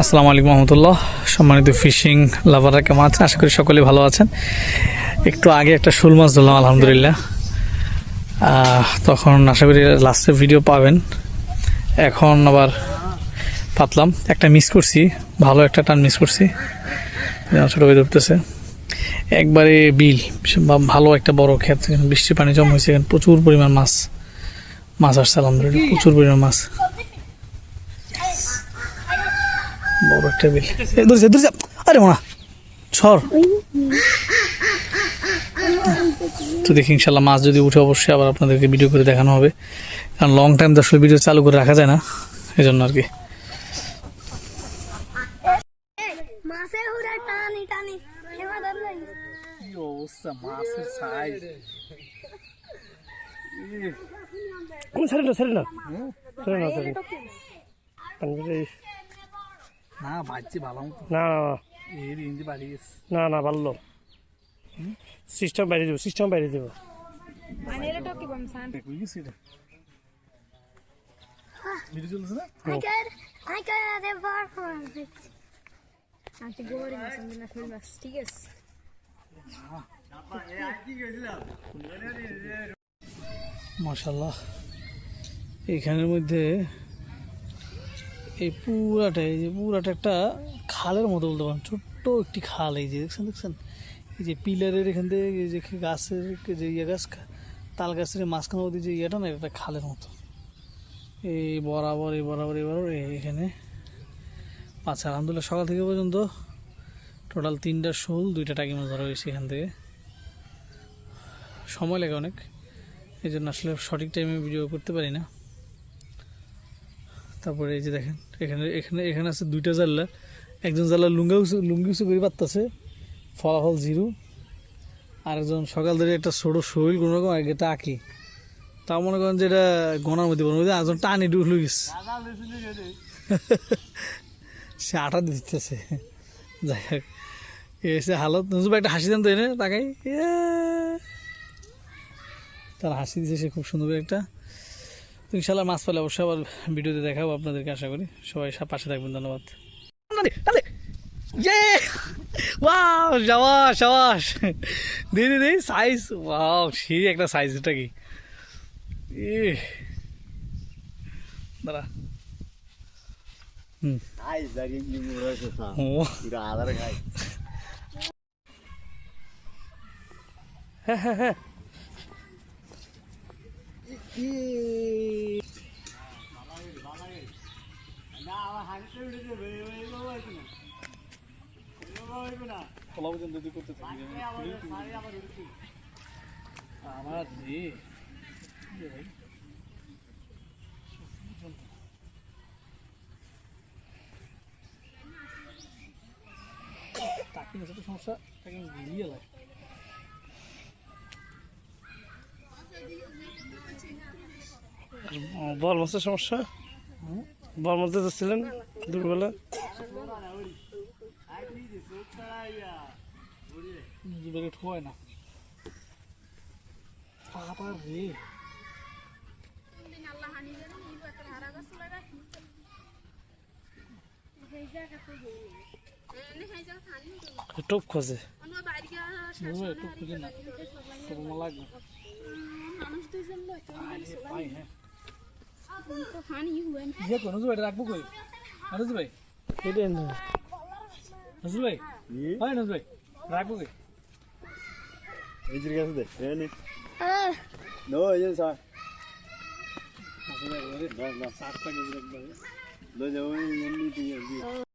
আসসালামু আলাইকুম রহমতুল্লাহ। সম্মানিত ফিশিং লাভাররা কেমন আছেন? আশা করি সকলে ভালো আছেন। একটু আগে একটা শোল মাছ ধরলাম, আলহামদুলিল্লাহ। তখন আশা করি লাস্টের ভিডিও পাবেন। এখন আবার পাতলাম। একটা মিস করছি, ভালো একটা টান মিস করছি। ছোটো ভাই ধরতেছে। একবারে বিল, বা ভালো একটা বড় ক্ষেত বৃষ্টির পানি জমা হয়েছে, এখানে প্রচুর পরিমাণ মাছ মাছ আসছে, আলহামদুলিল্লাহ, প্রচুর পরিমাণ মাছ। বড় একটা বিল। ধরেছে ধরেছে আরে মোনা, সর। তো দেখি ইনশাল্লাহ মাছ যদি উঠে, অবশ্যই আবার আপনাদেরকে ভিডিও করে দেখানো হবে। কারণ লং টাইম তো আসলে ভিডিও চালু করে রাখা যায় না এই জন্য আর কি মাছের হুড়া টানি টানি হেমা ধরলাই কি অবস্থা মাছের সাইজ ছেড়ে না ছেড়ে না ছেড়ে না ছেড়ে না বাজছে ভালো না না এর ইঞ্জি বাড়ি গেছে না না ভালো সিস্টেম বাইরে দেবো সিস্টেম বাইরে দেবো। দেখবি কি সেটা ভিডিও চলছে না? আইকার আইকার আরে বার করে আন্টি গোবরে মাছ আনবে না ফুল মাছ ঠিক আছে। মাশাল্লাহ এখানের মধ্যে এই পুরাটা, এই যে পুরাটা একটা খালের মতো বলতে পারেন, ছোট্ট একটি খাল এই যে, দেখছেন দেখছেন? এই যে পিলারের এখান থেকে যে গাছের যে ইয়ে গাছ, তাল গাছের এই মাঝখানের মধ্যে যে ইয়েটা না, এটা খালের মতো। এই বরাবর এই বরাবর এই বরাবর এখানে। আচ্ছা আলহামদুলিল্লাহ, সকাল থেকে পর্যন্ত টোটাল তিনটা শোল, দুইটা টাকি মাছ ধরা হয়েছে এখান থেকে। সময় লাগে অনেক। এই জন্য আসলে সঠিক টাইমে ভিডিও করতে পারি না। তারপরে এই যে দেখেন, এখানে এখানে এখানে আছে দুইটা জাল্লা একজন জাল্লা লুঙ্গা উঁচু লুঙ্গি উঁচু করে পারতেছে ফলাফল জিরো। আরেকজন সকাল ধরে একটা ছোটো শরীর, কোনো রকম একটা আঁকি। তাও মনে করেন যে এটা গনার মধ্যে মধ্যে একজন টানি ডুব গেছে। সে আটা দিতেছে। যাই হোক এসে হালত। একটা হাসি দেন তো এনে, তাকাই। তার হাসি দিছে সে খুব সুন্দর একটা। তো ইনশাল্লাহ মাছ পেলে অবশ্যই আবার ভিডিওতে দেখাবো আপনাদেরকে আশা করি। সবাই সব পাশে থাকবেন ধন্যবাদ। ওয়াও সাবাস সাবাস! দিদি দিদি সাইজ ওয়াও সেই একটা সাইজ এটা কি? এ দাঁড়া। হুম। ও। হ্যাঁ হ্যাঁ হ্যাঁ খোলা পর্যন্ত যদি করতে থাকি আমার এ ভাই তাকে না তো সমস্যা তাকে ঘুরিয়ে লাগে বল মাছের সমস্যা? বল মাছ যাচ্ছিলেন দুপুরবেলা? না। টোপ খোঁজে। একটু খুঁজে না। তবু আমার লাগবে আরে ভাই হ্যাঁ ইয়ে কই নজরুল ভাই এটা রাখব কই আর নজরুল ভাই এটা নজরুল ভাই হয় নজরুল ভাই রাখব কই ইজির দে এ নো এই যে স্যার ভাই ওরে সাতটা কেজি রাখবে লো যাও এমনি তুই